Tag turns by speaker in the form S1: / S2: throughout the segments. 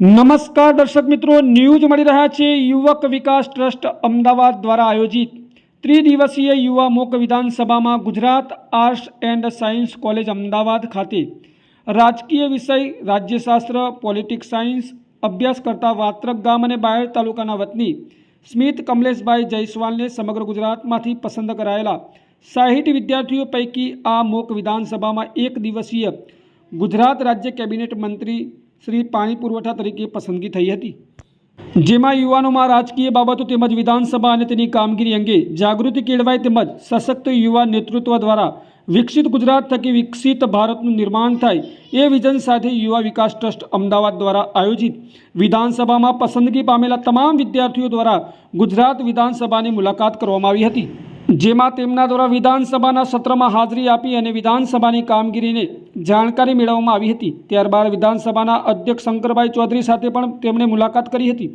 S1: નમસ્કાર દર્શક મિત્રો, ન્યૂઝ મળી રહ્યા છે. યુવક વિકાસ ટ્રસ્ટ અમદાવાદ દ્વારા આયોજિત ત્રિદિવસીય યુવા મોક વિધાનસભામાં Gujarat arts and science college Ahmedabad ખાતે રાજકીય વિષય, રાજ્યશાસ્ત્ર, પોલિટિક્સ સાયન્સ અભ્યાસ કરતા વાત્રક ગામ અને બાયડ તાલુકાના વતની સ્મિત કમલેશભાઈ જયસ્વાલને સમગ્ર ગુજરાતમાંથી પસંદ કરાયેલા સાહીઠ વિદ્યાર્થીઓ પૈકી આ મોક વિધાનસભામાં એક દિવસીય ગુજરાત રાજ્ય કેબિનેટ મંત્રી શ્રી પાણી પુરવઠા તરીકે પસંદગી થઈ હતી. જેમાં યુવાનોમાં રાજકીય બાબતો તેમજ વિધાનસભા અને તેની કામગીરી અંગે જાગૃતિ કેળવાય તેમજ સશક્ત યુવા નેતૃત્વ દ્વારા વિકસિત ગુજરાત થકી વિકસિત ભારતનું નિર્માણ થાય એ વિઝન સાથે યુવા વિકાસ ટ્રસ્ટ અમદાવાદ દ્વારા આયોજિત વિધાનસભામાં પસંદગી પામેલા તમામ વિદ્યાર્થીઓ દ્વારા ગુજરાત વિધાનસભાની મુલાકાત કરવામાં આવી હતી. જેમાં તેમના દ્વારા વિધાનસભાના સત્રમાં હાજરી આપી અને વિધાનસભાની કામગીરીને જાણકારી મેળવવામાં આવી હતી. ત્યારબાદ વિધાનસભાના અધ્યક્ષ શંકરભાઈ ચૌધરી સાથે પણ તેમણે મુલાકાત કરી હતી.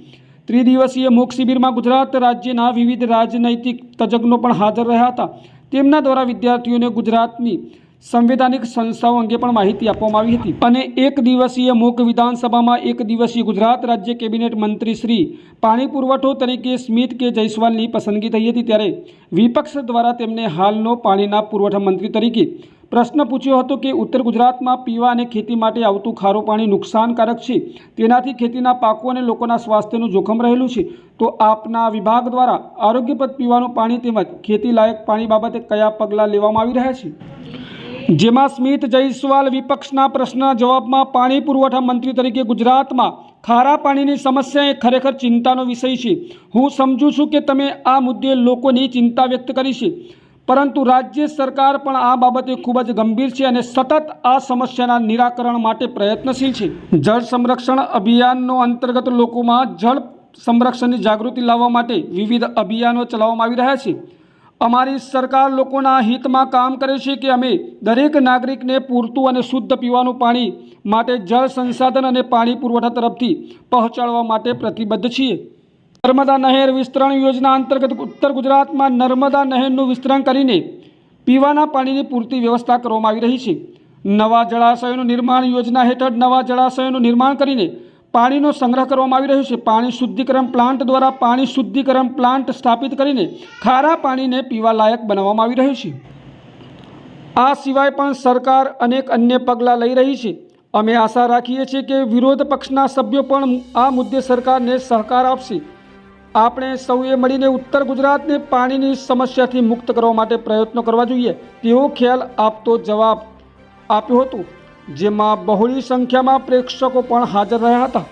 S1: ત્રિદિવસીય મુખ શિબિરમાં ગુજરાત રાજ્યના વિવિધ રાજનૈતિક તજજ્ઞો પણ હાજર રહ્યા હતા. તેમના દ્વારા વિદ્યાર્થીઓને ગુજરાતની સંવૈધાનિક સંસ્થાઓ અંગે પણ માહિતી આપવામાં આવી હતી. અને એક દિવસીય મૂક વિધાનસભામાં એક દિવસીય ગુજરાત રાજ્ય કેબિનેટ મંત્રી શ્રી પાણી પુરવઠો તરીકે સ્મિત કે જયસ્વાલની પસંદગી થઈ હતી ત્યારે વિપક્ષ દ્વારા તેમને હાલનો પાણીના પુરવઠા મંત્રી તરીકે પ્રશ્ન પૂછ્યો હતો કે ઉત્તર ગુજરાતમાં પીવા અને ખેતી માટે આવતું ખારું પાણી નુકસાનકારક છે. તેનાથી ખેતીના પાકો અને લોકોના સ્વાસ્થ્યનું જોખમ રહેલું છે. તો આપના વિભાગ દ્વારા આરોગ્યપ્રદ પીવાનું પાણી તેમજ ખેતીલાયક પાણી બાબતે કયા પગલાં લેવામાં આવી રહ્યા છે? જેમાં સ્મિત, જયસ્વાલ વિપક્ષના પ્રશ્નના જવાબમાં પાણી પુરવઠા મંત્રી તરીકે ગુજરાતમાં ખારા પાણીની સમસ્યા એ ખરેખર ચિંતાનો વિષય છે. હું સમજું છું કે તમે આ મુદ્દે લોકોની ચિંતા વ્યક્ત કરી છે. પરંતુ રાજ્ય સરકાર પણ આ બાબતે ખૂબ જ ગંભીર છે અને સતત આ સમસ્યાના નિરાકરણ માટે પ્રયત્નશીલ છે. જળ સંરક્ષણ અભિયાનનો અંતર્ગત લોકોમાં જળ સંરક્ષણની જાગૃતિ લાવવા માટે વિવિધ અભિયાનો ચલાવવામાં આવી રહ્યા છે. અમારી સરકાર લોકોના હિતમાં કામ કરે છે કે અમે દરેક નાગરિકને પૂરતું અને શુદ્ધ પીવાનું પાણી માટે જળ સંસાધન અને પાણી પુરવઠા તરફથી પહોંચાડવા માટે પ્રતિબદ્ધ છીએ. નર્મદા નહેર વિસ્તરણ યોજના અંતર્ગત ઉત્તર ગુજરાતમાં નર્મદા નહેરનું વિસ્તરણ કરીને પીવાના પાણીની પૂરતી વ્યવસ્થા કરવામાં આવી રહી છે. નવા જળાશયોનું નિર્માણ યોજના હેઠળ નવા જળાશયોનું નિર્માણ કરીને પાણીનો સંગ્રહ કરવામાં આવી રહ્યો છે. પાણી શુદ્ધિકરણ પ્લાન્ટ દ્વારા પાણી શુદ્ધિકરણ પ્લાન્ટ સ્થાપિત કરીને ખારા પાણીને પીવા લાયક બનાવવામાં આવી રહ્યું છે. આ સિવાય પણ સરકાર અનેક અન્ય પગલાં લઈ રહી છે. અમે આશા રાખીએ છીએ કે વિરોધ પક્ષના સભ્યો પણ આ મુદ્દે સરકારને સહકાર આપશે. આપણે સૌએ મળીને ઉત્તર ગુજરાતને પાણીની સમસ્યાથી મુક્ત કરવા માટે પ્રયત્નો કરવા જોઈએ. તેવો ખ્યાલ આપતો જવાબ આપ્યો હતો. જેમાં બહોળી સંખ્યામાં પ્રેક્ષકો પણ હાજર રહ્યા હતા.